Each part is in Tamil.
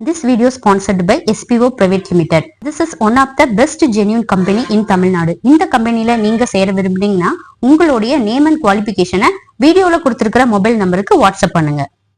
This video sponsored by SPO Private Limited. This is one of the best genuine company in Tamil Nadu இந்த கம்பெனில நீங்க சேர விரும்புனீங்கன்னா உங்களுடைய நேம் அண்ட் குவாலிபிகேஷனை வீடியோல கொடுத்திருக்கிற மொபைல் நம்பருக்கு வாட்ஸ்அப் பண்ணுங்க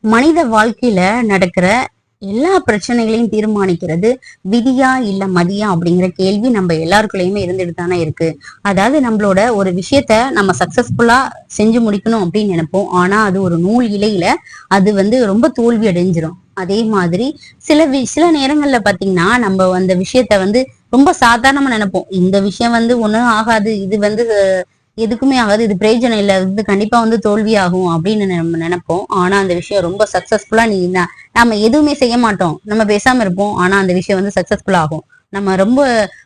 மனித வாழ்க்கையில நடக்கிற எல்லா பிரச்சனைகளையும் தீர்மானிக்கிறது விதியா இல்ல மதியா அப்படிங்கிற கேள்வி நம்ம எல்லாருக்குள்ளயுமே இருந்துட்டு தானே இருக்கு. அதாவது நம்மளோட ஒரு விஷயத்த நம்ம சக்சஸ்ஃபுல்லா செஞ்சு முடிக்கணும் அப்படின்னு நினைப்போம். ஆனா அது ஒரு நூல் இலையில அது வந்து ரொம்ப தோல்வி அடைஞ்சிரும். அதே மாதிரி சில வி- சில நேரங்கள்ல பாத்தீங்கன்னா நம்ம அந்த விஷயத்த வந்து ரொம்ப சாதாரணமா நினைப்போம். இந்த விஷயம் வந்து ஒண்ணும் ஆகாது இது வந்து எதுக்குமே ஆகாது. இது பிரயோஜனம் இல்லை. இது கண்டிப்பா வந்து தோல்வி ஆகும் அப்படின்னு நம்ம நினைப்போம். ஆனா அந்த விஷயம் ரொம்ப சக்சஸ்ஃபுல்லா நீ நம்ம எதுவுமே செய்ய மாட்டோம். நம்ம பேசாம இருப்போம். ஆனா அந்த விஷயம் வந்து சக்சஸ்ஃபுல் ஆகும். நம்ம ரொம்ப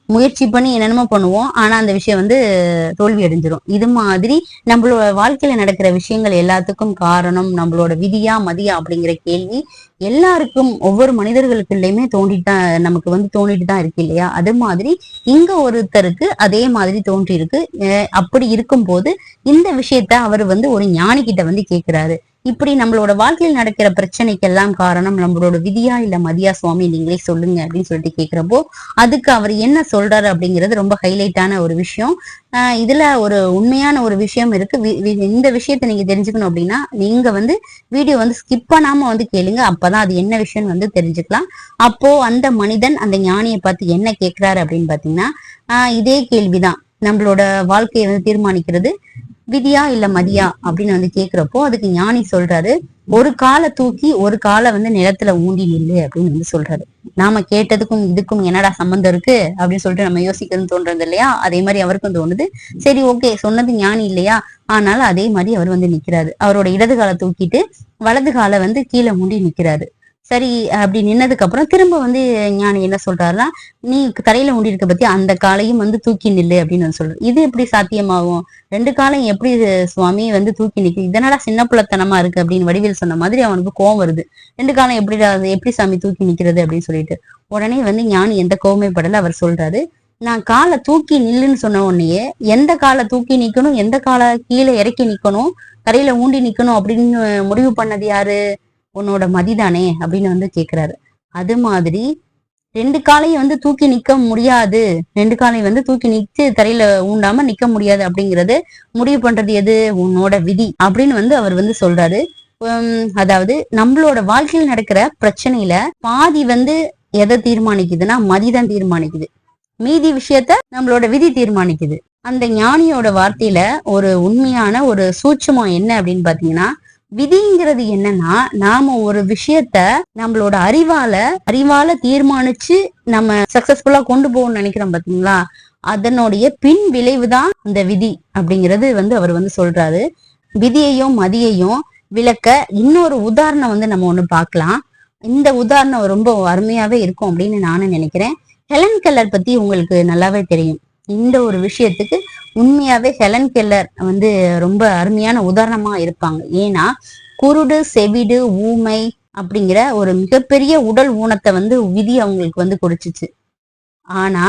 முயற்சி பண்ணி என்னென்னமோ பண்ணுவோம். ஆனா அந்த விஷயம் வந்து தோல்வி அடைஞ்சிரும். இது மாதிரி நம்மளோட வாழ்க்கையில நடக்கிற விஷயங்கள் எல்லாத்துக்கும் காரணம் நம்மளோட விதியா மதியா அப்படிங்கிற கேள்வி எல்லாருக்கும் ஒவ்வொரு மனிதர்களுக்குள்ளயுமே தோண்டிட்டு தான் நமக்கு வந்து தோண்டிட்டு தான் இருக்கு இல்லையா? அது மாதிரி இங்க ஒருத்தருக்கு அதே மாதிரி தோன்றி இருக்கு அஹ் அப்படி இருக்கும்போது இந்த விஷயத்த அவர் வந்து ஒரு ஞானி கிட்ட வந்து கேட்கிறாரு இப்படி நம்மளோட வாழ்க்கையில் நடக்கிற பிரச்சனைக்கெல்லாம் காரணம் நம்மளோட விதியா இல்ல மதியா சுவாமி நீங்களே சொல்லுங்க அப்படின்னு சொல்லிட்டு கேக்குறப்போ அதுக்கு அவர் என்ன சொல்றாரு அப்படிங்கிறது ரொம்ப ஹைலைட்டான ஒரு விஷயம். ஆஹ் இதுல ஒரு உண்மையான ஒரு விஷயம் இருக்கு. வி- இந்த விஷயத்த நீங்க தெரிஞ்சுக்கணும் அப்படின்னா நீங்க வந்து வீடியோ வந்து ஸ்கிப் பண்ணாம வந்து கேளுங்க. அப்பதான் அது என்ன விஷயம் வந்து தெரிஞ்சுக்கலாம். அப்போ அந்த மனிதன் அந்த ஞானியை பார்த்து என்ன கேக்குறாரு அப்படின்னு பாத்தீங்கன்னா ஆஹ் இதே கேள்விதான். நம்மளோட வாழ்க்கையை வந்து தீர்மானிக்கிறது. விதியா இல்ல மதியா அப்படின்னு வந்து கேக்குறப்போ அதுக்கு ஞானி சொல்றாரு ஒரு காலை தூக்கி ஒரு காலை வந்து நிலத்துல ஊண்டி நில்லு அப்படின்னு வந்து சொல்றாரு. நாம கேட்டதுக்கும் இதுக்கும் என்னடா சம்பந்தம் இருக்கு? அப்படின்னு சொல்லிட்டு நம்ம யோசிக்கணும்னு தோன்றது இல்லையா? அதே மாதிரி அவருக்கும் தோணுது. சரி ஓகே சொன்னது ஞானி இல்லையா? ஆனாலும் அதே மாதிரி அவர் வந்து நிக்கிறாரு. அவரோட இடது காலை தூக்கிட்டு வலது காலை வந்து கீழே மூடி நிக்கிறாரு. சரி அப்படி நின்னதுக்கு அப்புறம் திரும்ப வந்து ஞானி என்ன சொல்றாருன்னா நீ தரையில ஊண்டிருக்க பத்தி அந்த காலையும் வந்து தூக்கி நில்லு அப்படின்னு வந்து சொல்றாரு இது எப்படி சாத்தியமாகும்? ரெண்டு காலம் எப்படி சுவாமி வந்து தூக்கி நிற்கு இதனால சின்ன பிள்ளைத்தனமா இருக்கு அப்படின்னு வடிவேல் சொன்ன மாதிரி அவனுக்கு கோவம் வருது. ரெண்டு காலம் எப்படி எப்படி சாமி தூக்கி நிக்கிறது அப்படின்னு சொல்லிட்டு. உடனே வந்து ஞானி எந்த கோவமே படல. அவர் சொல்றாரு நான் காலை தூக்கி நில்லுன்னு சொன்ன உடனேயே எந்த காலை தூக்கி நிக்கணும்? எந்த காலை கீழே இறக்கி நிக்கணும்? கரையில ஊண்டி நிக்கணும்? அப்படின்னு முடிவு பண்ணது யாரு? உன்னோட மதிதானே அப்படின்னு வந்து கேக்குறாரு. அது மாதிரி ரெண்டு காலையும் வந்து தூக்கி நிக்க முடியாது. ரெண்டு காலையும் வந்து தூக்கி நிச்சு தரையில ஊண்டாம நிக்க முடியாது அப்படிங்கறது முடிவு பண்றது எது? உன்னோட விதி அப்படின்னு வந்து அவர் வந்து சொல்றாரு. உம், அதாவது நம்மளோட வாழ்க்கையில் நடக்கிற பிரச்சனையில பாதி வந்து எதை தீர்மானிக்குதுன்னா மதிதான் தீர்மானிக்குது. மீதி விஷயத்த நம்மளோட விதி தீர்மானிக்குது. அந்த ஞானியோட வார்த்தையில ஒரு உண்மையான ஒரு சூட்சமம் என்ன அப்படின்னு பாத்தீங்கன்னா விதிங்கிறது என்னன்னா நாம ஒரு விஷயத்த நம்மளோட அறிவால அறிவால தீர்மானிச்சு நம்ம சக்சஸ்ஃபுல்லா கொண்டு போகணும்னு நினைக்கிறோம் பாத்தீங்களா? அதனுடைய பின் விளைவுதான் இந்த விதி அப்படிங்கிறது வந்து அவர் வந்து சொல்றாரு. விதியையும் மதியையும் விளக்க இன்னொரு உதாரணம் வந்து நம்ம ஒண்ணு பார்க்கலாம். இந்த உதாரணம் ரொம்ப அருமையாவே இருக்கும் அப்படின்னு நானும் நினைக்கிறேன். ஹெலன் கலர் பத்தி உங்களுக்கு நல்லாவே தெரியும். இந்த ஒரு விஷயத்துக்கு உண்மையாவே ஹெலன் கெல்லர் வந்து ரொம்ப அருமையான உதாரணமா இருப்பாங்க. ஏன்னா குருடு செவிடு ஊமை அப்படிங்கிற ஒரு மிகப்பெரிய உடல் ஊனத்தை வந்து விதி அவங்களுக்கு வந்து கொடுத்துச்சு. ஆனா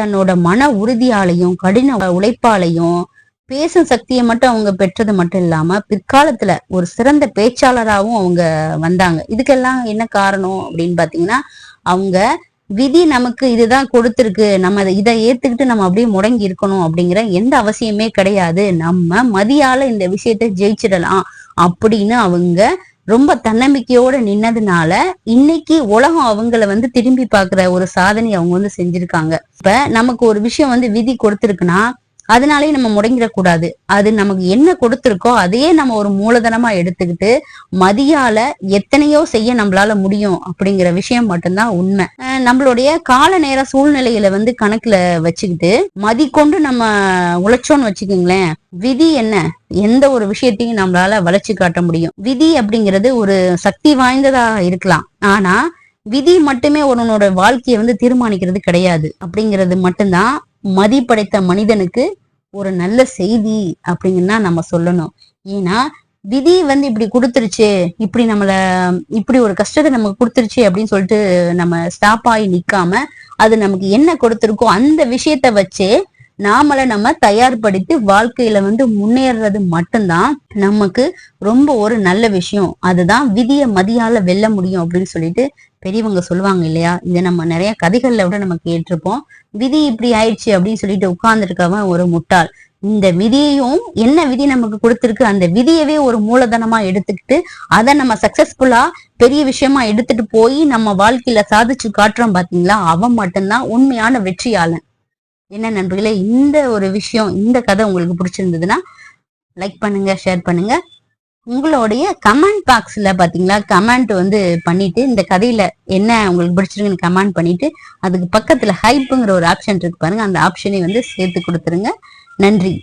தன்னோட மன உறுதியாலையும் கடின உழைப்பாலையும் பேசும் சக்தியை மட்டும் அவங்க பெற்றது மட்டும் இல்லாம பிற்காலத்துல ஒரு சிறந்த பேச்சாளராகவும் அவங்க வந்தாங்க. இதுக்கெல்லாம் என்ன காரணம் அப்படின்னு பாத்தீங்கன்னா அவங்க விதி நமக்கு இதுதான் கொடுத்துருக்கு. நம்ம இதை ஏத்துக்கிட்டு நம்ம அப்படியே முடங்கி இருக்கணும் அப்படிங்கிற எந்த அவசியமே கிடையாது. நம்ம மதியால இந்த விஷயத்த ஜெயிச்சிடலாம் அப்படின்னு அவங்க ரொம்ப தன்னம்பிக்கையோட நின்னதுனால இன்னைக்கு உலகம் அவங்கள வந்து திரும்பி பாக்குற ஒரு சாதனை அவங்க வந்து செஞ்சிருக்காங்க. இப்ப நமக்கு ஒரு விஷயம் வந்து விதி கொடுத்துருக்குன்னா அதனாலே நம்ம முடங்கிடக்கூடாது. அது நமக்கு என்ன கொடுத்துருக்கோ அதையே நம்ம ஒரு மூலதனமா எடுத்துக்கிட்டு மதியால எத்தனையோ செய்ய நம்மளால முடியும் அப்படிங்கிற விஷயம் மட்டும்தான் உண்மை. நம்மளுடைய கால நேர சூழ்நிலையில வந்து கணக்குல வச்சுக்கிட்டு மதி கொண்டு நம்ம உழைச்சோன்னு வச்சுக்கோங்களேன் விதி என்ன? எந்த ஒரு விஷயத்தையும் நம்மளால வளர்ச்சி காட்ட முடியும். விதி அப்படிங்கிறது ஒரு சக்தி வாய்ந்ததா இருக்கலாம். ஆனா விதி மட்டுமே ஒருவனோட வாழ்க்கையை வந்து தீர்மானிக்கிறது கிடையாது. அப்படிங்கிறது மட்டும்தான் மதிப்படைத்த மனிதனுக்கு ஒரு நல்ல செய்தி அப்படின்னு தான் நம்ம சொல்லணும். ஏன்னா விதி வந்து இப்படி கொடுத்துருச்சு இப்படி நம்மள இப்படி ஒரு கஷ்டத்தை நமக்கு கொடுத்துருச்சு அப்படின்னு சொல்லிட்டு நம்ம ஸ்டாப் ஆகி நிக்காம அது நமக்கு என்ன கொடுத்துருக்கோ அந்த விஷயத்த வச்சே நாமள நம்ம தயார்படுத்தி வாழ்க்கையில வந்து முன்னேறது மட்டும்தான் நமக்கு ரொம்ப ஒரு நல்ல விஷயம். அதுதான் விதியை மதியால வெல்ல முடியும் அப்படின்னு சொல்லிட்டு பெரியவங்க சொல்லுவாங்க இல்லையா? இதை நம்ம நிறைய கதைகள்ல விட நம்ம கேட்டிருப்போம். விதி இப்படி ஆயிடுச்சு அப்படின்னு சொல்லிட்டு உட்கார்ந்துருக்கவன் ஒரு முட்டாள். இந்த விதியையும் என்ன விதி நமக்கு கொடுத்துருக்கு? அந்த விதியவே ஒரு மூலதனமா எடுத்துக்கிட்டு அதை நம்ம சக்சஸ்ஃபுல்லா பெரிய விஷயமா எடுத்துட்டு போய் நம்ம வாழ்க்கையில சாதிச்சு காட்டுறோம் பாத்தீங்களா? அவன் மட்டும்தான் உண்மையான வெற்றியாளன். என்ன நண்பர்களே இந்த ஒரு விஷயம் இந்த கதை உங்களுக்கு பிடிச்சிருந்ததுன்னா லைக் பண்ணுங்க ஷேர் பண்ணுங்க. உங்களுடைய கமெண்ட் பாக்ஸ்ல பாத்தீங்களா? கமெண்ட் வந்து பண்ணிட்டு இந்த கதையில என்ன உங்களுக்கு பிடிச்சிருக்குன்னு கமெண்ட் பண்ணிட்டு அதுக்கு பக்கத்துல ஹைப்புங்கிற ஒரு ஆப்ஷன் இருக்கு பாருங்க. அந்த ஆப்ஷனை வந்து சேர்த்து கொடுத்துருங்க. நன்றி.